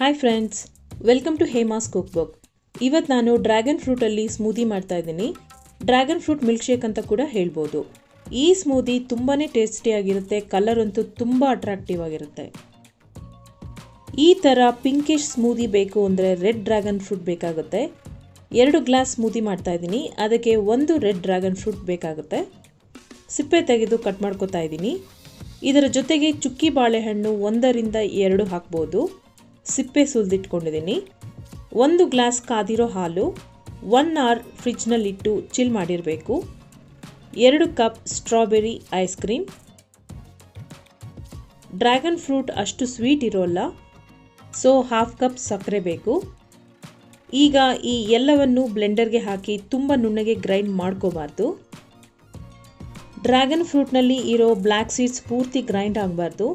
Hi friends welcome to Hema's cook book ಇವತ್ತು ನಾನು dragon ಫ್ರೂಟಲ್ಲಿ smoothie ಮಾಡ್ತಾ ಇದ್ದೀನಿ. ಡ್ರ್ಯಾಗನ್ ಫ್ರೂಟ್ ಮಿಲ್ಕ್ ಶೇಕ್ ಅಂತ ಕೂಡ ಹೇಳ್ಬೋದು. ಈ ಸ್ಮೂದಿ ತುಂಬಾ ಟೇಸ್ಟಿಯಾಗಿರುತ್ತೆ ಕಲರ್ ಅಂತೂ ತುಂಬ ಅಟ್ರಾಕ್ಟಿವ್ ಆಗಿರುತ್ತೆ. ಈ ಥರ ಪಿಂಕಿಶ್ ಸ್ಮೂದಿ ಬೇಕು ಅಂದರೆ ರೆಡ್ ಡ್ರ್ಯಾಗನ್ ಫ್ರೂಟ್ ಬೇಕಾಗುತ್ತೆ. ಎರಡು ಗ್ಲಾಸ್ ಸ್ಮೂದಿ ಮಾಡ್ತಾ ಇದ್ದೀನಿ. ಅದಕ್ಕೆ ಒಂದು ರೆಡ್ ಡ್ರ್ಯಾಗನ್ ಫ್ರೂಟ್ ಬೇಕಾಗುತ್ತೆ. ಸಿಪ್ಪೆ ತೆಗೆದು ಕಟ್ ಮಾಡ್ಕೋತಾ ಇದ್ದೀನಿ. ಇದರ ಜೊತೆಗೆ ಚುಕ್ಕಿ ಬಾಳೆಹಣ್ಣು ಒಂದರಿಂದ ಎರಡು ಹಾಕ್ಬೋದು. ಸಿಪ್ಪೆ ಸುಲಿದಿಟ್ಕೊಂಡಿದ್ದೀನಿ. ಒಂದು ಗ್ಲಾಸ್ ಕಾದಿರೋ ಹಾಲು ಒನ್ ಅವರ್ ಫ್ರಿಜ್ನಲ್ಲಿಟ್ಟು ಚಿಲ್ ಮಾಡಿರಬೇಕು. ಎರಡು cup strawberry ice cream dragon fruit ಅಷ್ಟು ಸ್ವೀಟ್ ಇರೋಲ್ಲ ಸೊ ಹಾಫ್ ಕಪ್ ಸಕ್ಕರೆ ಬೇಕು. ಈಗ ಈ ಎಲ್ಲವನ್ನು ಬ್ಲೆಂಡರ್ಗೆ ಹಾಕಿ ತುಂಬ ನುಣ್ಣಗೆ ಗ್ರೈಂಡ್ ಮಾಡ್ಕೋಬಾರ್ದು. ಡ್ರ್ಯಾಗನ್ ಫ್ರೂಟ್ನಲ್ಲಿ ಇರೋ ಬ್ಲ್ಯಾಕ್ ಸೀಡ್ಸ್ ಪೂರ್ತಿ ಗ್ರೈಂಡ್ ಆಗಬಾರ್ದು.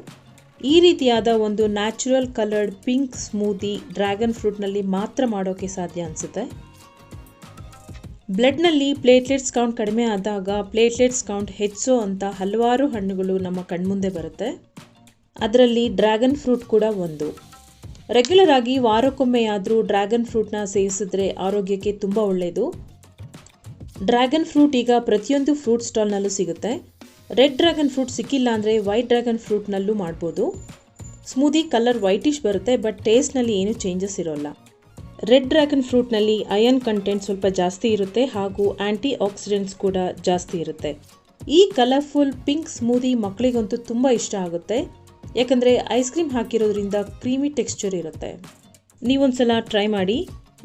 ಈ ರೀತಿಯಾದ ಒಂದು natural coloured pink smoothie dragon ಫ್ರೂಟ್ನಲ್ಲಿ ಮಾತ್ರ ಮಾಡೋಕ್ಕೆ ಸಾಧ್ಯ ಅನಿಸುತ್ತೆ. ಬ್ಲಡ್ನಲ್ಲಿ ಪ್ಲೇಟ್ಲೆಟ್ಸ್ ಕೌಂಟ್ ಕಡಿಮೆ ಆದಾಗ ಪ್ಲೇಟ್ಲೆಟ್ಸ್ ಕೌಂಟ್ ಹೆಚ್ಚೋ ಅಂತ ಹಲವಾರು ಹಣ್ಣುಗಳು ನಮ್ಮ ಕಣ್ಮುಂದೆ ಬರುತ್ತೆ. ಅದರಲ್ಲಿ ಡ್ರ್ಯಾಗನ್ ಫ್ರೂಟ್ ಕೂಡ ಒಂದು. ರೆಗ್ಯುಲರ್ ಆಗಿ ವಾರಕ್ಕೊಮ್ಮೆಯಾದರೂ ಡ್ರ್ಯಾಗನ್ ಫ್ರೂಟ್ನ ಸೇವಿಸಿದ್ರೆ ಆರೋಗ್ಯಕ್ಕೆ ತುಂಬ ಒಳ್ಳೆಯದು ಡ್ರ್ಯಾಗನ್ ಫ್ರೂಟ್ ಈಗ ಪ್ರತಿಯೊಂದು ಫ್ರೂಟ್ ಸ್ಟಾಲ್ನಲ್ಲೂ ಸಿಗುತ್ತೆ. ರೆಡ್ ಡ್ರ್ಯಾಗನ್ ಫ್ರೂಟ್ ಸಿಕ್ಕಿಲ್ಲ ಅಂದರೆ ವೈಟ್ ಡ್ರ್ಯಾಗನ್ ಫ್ರೂಟ್ನಲ್ಲೂ ಮಾಡ್ಬೋದು. ಸ್ಮೂದಿ ಕಲರ್ ವೈಟಿಶ್ ಬರುತ್ತೆ ಬಟ್ ಟೇಸ್ಟ್ನಲ್ಲಿ ಏನೂ ಚೇಂಜಸ್ ಇರೋಲ್ಲ. ರೆಡ್ ಡ್ರ್ಯಾಗನ್ ಫ್ರೂಟ್ನಲ್ಲಿ ಅಯನ್ ಕಂಟೆಂಟ್ ಸ್ವಲ್ಪ ಜಾಸ್ತಿ ಇರುತ್ತೆ ಹಾಗೂ ಆ್ಯಂಟಿ ಆಕ್ಸಿಡೆಂಟ್ಸ್ ಕೂಡ ಜಾಸ್ತಿ ಇರುತ್ತೆ. ಈ ಕಲರ್ಫುಲ್ ಪಿಂಕ್ ಸ್ಮೂದಿ ಮಕ್ಕಳಿಗಂತೂ ತುಂಬ ಇಷ್ಟ ಆಗುತ್ತೆ. ಯಾಕಂದರೆ ಐಸ್ ಕ್ರೀಮ್ ಹಾಕಿರೋದ್ರಿಂದ ಕ್ರೀಮಿ ಟೆಕ್ಸ್ಚರ್ ಇರುತ್ತೆ. ನೀವೊಂದ್ಸಲ ಟ್ರೈ ಮಾಡಿ.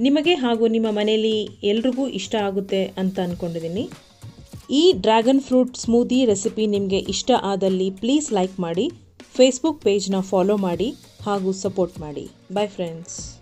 ನಿಮಗೆ ಹಾಗೂ ನಿಮ್ಮ ಮನೆಯಲ್ಲಿ ಎಲ್ರಿಗೂ ಇಷ್ಟ ಆಗುತ್ತೆ ಅಂತ ಅಂದ್ಕೊಂಡಿದ್ದೀನಿ ಈ ಡ್ರ್ಯಾಗನ್ ಫ್ರೂಟ್ ಸ್ಮೂದಿ ರೆಸಿಪಿ ನಿಮಗೆ ಇಷ್ಟ ಆದಲ್ಲಿ ಪ್ಲೀಸ್ ಲೈಕ್ ಮಾಡಿ ಫೇಸ್ಬುಕ್ ಪೇಜ್ನ ಫಾಲೋ ಮಾಡಿ ಹಾಗೂ ಸಪೋರ್ಟ್ ಮಾಡಿ. Bye friends